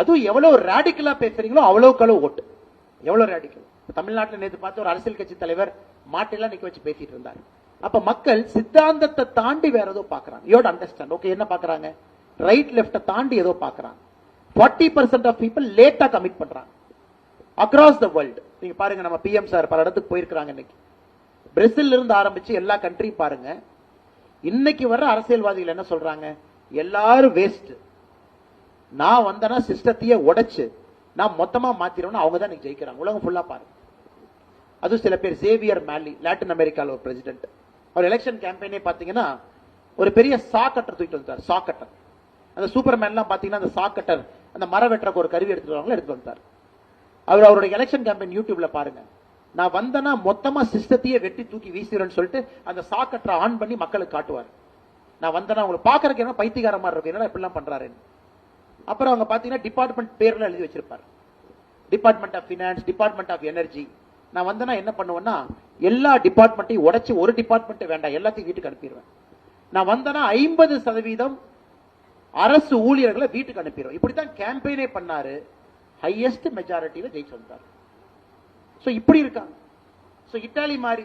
அதுவும் எவ்வளவு ரேடிக்கலா பேசுறீங்களோ அவ்வளவுக்கு அளவு ஓட்டு. எவ்வளவு ரேடிக்கல் தமிழ்நாட்டில் நேற்று பார்த்து ஒரு அரசியல் கட்சி தலைவர் மாட்டெல்லாம் நிக்க வச்சு பேசிட்டு இருந்தாரு. அப்ப மக்கள் சித்தாந்தத்தை தாண்டி வேற ஏதோ பாக்குறாங்க. யோட் அண்டர்ஸ்டாண்ட் ஓகே என்ன பாக்குறாங்க? ரைட் லெப்ட தாண்டி ஏதோ பாக்குறாங்க. ஃபார்ட்டி பர்சன்ட் ஆஃப் பீப்புள் லேட்டா கமிட் பண்றாங்க. அக்ராஸ் த வேர்ல்டு நீங்க பாருங்க நம்ம பிஎம் சார் பல இடத்துக்கு போயிருக்கிறாங்க இன்னைக்கு. பிரேசில் இருந்து ஆரம்பிச்சு எல்லா கண்ட்ரியும் பாருங்க. இன்னைக்கு வர அரசியல்வாதிகள் என்ன சொல்றாங்க? எல்லாரும் வேஸ்ட் நான் வந்தனா சிஸ்டத்தையே உடைச்சு நான் மொத்தமா மாத்திரணும் அவங்க தான் இன்னைக்கு ஜெயிக்கிறாங்க. உலகம் ஃபுல்லா பாருங்க அது சில பேர் சேவியர் மேலி லாட்டின் அமெரிக்காவில் ஒரு பிரசிடென்ட் அவர் எலெக்ஷன் கேம்பெயினே பாத்தீங்கன்னா ஒரு பெரிய சா கட்டர் தூக்கிட்டு வந்தார் சா கட்டர் அந்த சூப்பர் மேன்லாம் பாத்தீங்கன்னா அந்த சா கட்டர் அந்த மர வெட்டுறக்கு ஒரு கருவி எடுத்துட்டு வரவங்கள எடுத்து வந்தார் அவர் அவருடைய எலெக்ஷன் கேம்பெயின் யூடியூப்ல பாருங்க. நான் வந்தனா மொத்தமா சிஸ்டத்தையே வெட்டி தூக்கி வீசிடுறேன்னு சொல்லிட்டு அந்த சா கட்டரை ஆன் பண்ணி மக்களுக்கு காட்டுவார். நான் வந்தனா உங்களுக்கு பாக்குறதுக்கு என்ன பைத்தியக்கார மாதிரி இருக்கு என்னடா இப்படிலாம் பண்றாருன்னு. அப்புறம் அவங்க பார்த்தீங்கன்னா டிபார்ட்மெண்ட் பேர்ல எழுதி வச்சிருப்பார். Department of finance department of energy நான் வந்தனா என்ன பண்ணுவேன்னா எல்லா டிபார்ட்மெண்ட்டையும் உடச்சி ஒரு டிபார்ட்மெண்ட் வேண்டாம் எல்லாத்தையும் வீட்டுக்கு அனுப்பிடுவேன். நான் வந்தனா ஐம்பது சதவீதம் அரசு ஊழியர்களை வீட்டுக்கு அனுப்பிடுவோம் இப்படித்தான் கேம்பெயினே பண்ணாரு. ஹையஸ்ட் மெஜாரிட்டியில ஜெயிச்சு வந்தார். ஸோ இப்படி இருக்காங்க. ஸோ இத்தாலி மாதிரி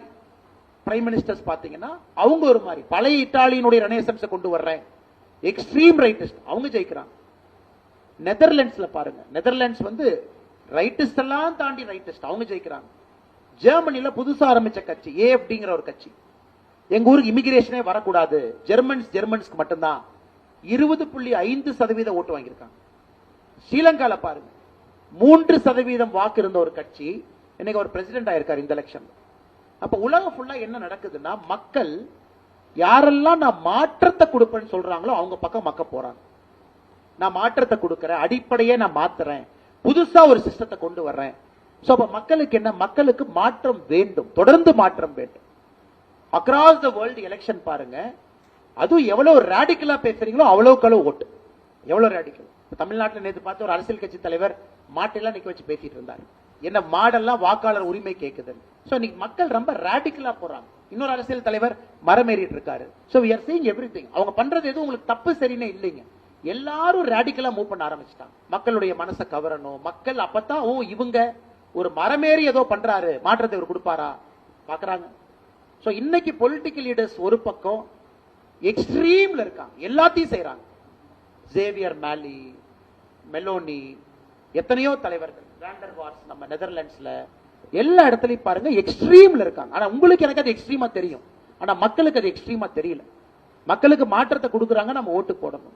பிரைம் மினிஸ்டர்ஸ் பார்த்தீங்கன்னா அவங்க ஒரு மாதிரி. பழைய இத்தாலியினுடைய ரெனேசன்ஸை கொண்டு வர்றேன். எக்ஸ்ட்ரீம் ரைட்டிஸ்ட் அவங்க ஜெயிக்கிறாங்க. நெதர்லாண்ட்ஸ்ல பாருங்க. நெதர்லாண்ட்ஸ் வந்து ரைட்டிஸ்ட் எல்லாம் தாண்டி ரைட்டிஸ்ட் அவங்க ஜெயிக்கிறாங்க. ஜெர்மனில புதுசா ஆரம்பிச்ச கட்சி ஏஎஃப்டிங்கிற ஒரு கட்சி. எங்க ஊருக்கு இமிகிரேஷனே வரக்கூடாது. ஜெர்மன்ஸ் ஜெர்மன்ஸ்க்கு மட்டும்தான். இருபது புள்ளி ஐந்து சதவீத ஓட்டு வாங்கியிருக்காங்க. ஸ்ரீலங்கால பாருங்க. மூன்று சதவீதம் வாக்கு இருந்த ஒரு கட்சி இன்னைக்கு ஒரு பிரசிடென்ட் ஆயிருக்காரு இந்த எலெக்ஷன் அப்ப உலகம் ஃபுல்லா என்ன நடக்குதுன்னா மக்கள் யாரெல்லாம் நான் மாற்றத்தை கொடுப்பேன்னு சொல்றாங்களோ அவங்க பக்கம் மக்க போறாங்க. நான் மாற்றத்தை கொடுக்கறேன். அடிப்படையே நான் மாத்துறேன். புதுசா ஒரு சிஸ்டத்தை கொண்டு வர்றேன். ஸோ அப்ப மக்களுக்கு என்ன? மக்களுக்கு மாற்றம் வேண்டும். தொடர்ந்து மாற்றம் வேண்டும். அக்ராஸ் த வேர்ல்டு எலெக்ஷன் பாருங்க. அதுவும் எவ்வளவு ரேடிக்கலா பேசுறீங்களோ அவ்வளவுக்கு அளவு ஓட்டு. எவ்வளவு ரேடிக்கல் தமிழ்நாட்டில் நேற்று பார்த்து ஒரு அரசியல் கட்சி தலைவர் மாட்டெல்லாம் நிக்க வச்சு பேசிட்டு இருந்தார். என்ன மாடெல்லாம் வாக்காளர் உரிமை கேக்குது ஸோ இன்னைக்கு மக்கள் ரொம்ப ரேடிக்கலா போறாங்க. இன்னொரு அரசியல் தலைவர் மரமேறிட்டு இருக்காரு. So are seeing every thing அவங்க பண்றது எதுவும் உங்களுக்கு தப்பு சரின்னு இல்லைங்க. எல்லாரும் ரேடிக்கலா மூவ் பண்ண ஆரம்பிச்சிட்டாங்க. மக்களுடைய மனசை கவரணும். மக்கள் அப்பதான் ஓ இவங்க ஒரு மரமேறி ஏதோ பண்றாரு. மாற்றத்தை இவர் கொடுப்பாரா? பாக்குறாங்க ஸோ இன்னைக்கு பொலிட்டிக்கல் லீடர்ஸ் ஒரு பக்கம் எக்ஸ்ட்ரீம்ல இருக்காங்க. எல்லாத்தையும் செய்யறாங்க ஜேவியர் மேலி மெலோனி எத்தனையோ தலைவர்கள். வேண்டர் வார்ஸ் நம்ம நெதர்லாண்ட்ஸ்ல எல்லா இடத்துலையும் பாருங்க எக்ஸ்ட்ரீம்ல இருக்காங்க. ஆனா உங்களுக்கு எனக்கு அது எக்ஸ்ட்ரீமா தெரியும். ஆனா மக்களுக்கு அது எக்ஸ்ட்ரீமா தெரியல. மக்களுக்கு மாற்றத்தை கொடுக்குறாங்க நம்ம ஓட்டு போடணும்.